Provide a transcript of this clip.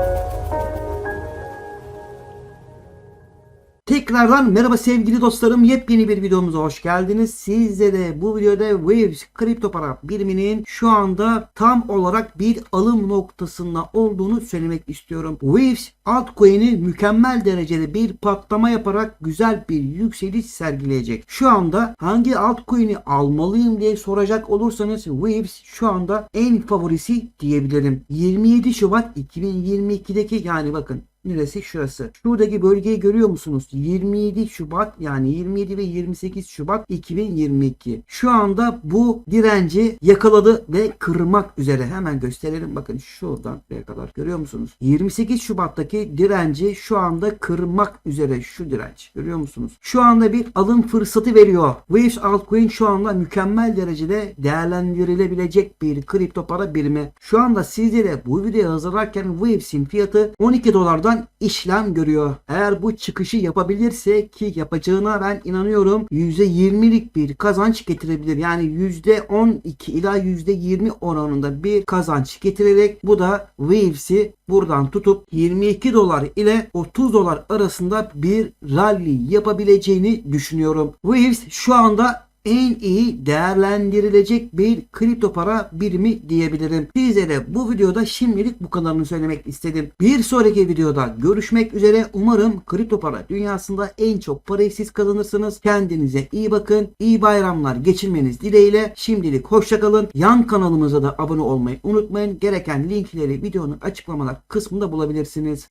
thank you Tekrardan merhaba sevgili dostlarım. Yepyeni bir videomuza hoş geldiniz. Sizlere bu videoda Waves kripto para biriminin şu anda tam olarak bir alım noktasında olduğunu söylemek istiyorum. Waves altcoin'i mükemmel derecede bir patlama yaparak güzel bir yükseliş sergileyecek. Şu anda hangi altcoin'i almalıyım diye soracak olursanız Waves şu anda en favorisi diyebilirim. 27 Şubat 2022'deki yani bakın Neresi? Şurası. Şuradaki bölgeyi görüyor musunuz? 27 Şubat yani 27 ve 28 Şubat 2022. Şu anda bu direnci yakaladı ve kırmak üzere. Hemen gösterelim. Bakın şuradan buraya kadar görüyor musunuz? 28 Şubat'taki direnci şu anda kırmak üzere. Şu direnç. Görüyor musunuz? Şu anda bir alım fırsatı veriyor. Waves altcoin şu anda mükemmel derecede değerlendirilebilecek bir kripto para birimi. Şu anda sizlere bu videoyu hazırlarken Waves'in fiyatı 12 dolardan işlem görüyor. Eğer bu çıkışı yapabilirse ki yapacağına ben inanıyorum %20'lik bir kazanç getirebilir. Yani %12 ila %20 oranında bir kazanç getirerek bu da Waves'i buradan tutup 22 dolar ile 30 dolar arasında bir rally yapabileceğini düşünüyorum. Waves şu anda en iyi değerlendirilecek bir kripto para birimi diyebilirim. Sizlere bu videoda şimdilik bu kadarını söylemek istedim. Bir sonraki videoda görüşmek üzere. Umarım kripto para dünyasında en çok parayı siz kazanırsınız. Kendinize iyi bakın. İyi bayramlar geçirmeniz dileğiyle. Şimdilik hoşçakalın. Yan kanalımıza da abone olmayı unutmayın. Gereken linkleri videonun açıklamalar kısmında bulabilirsiniz.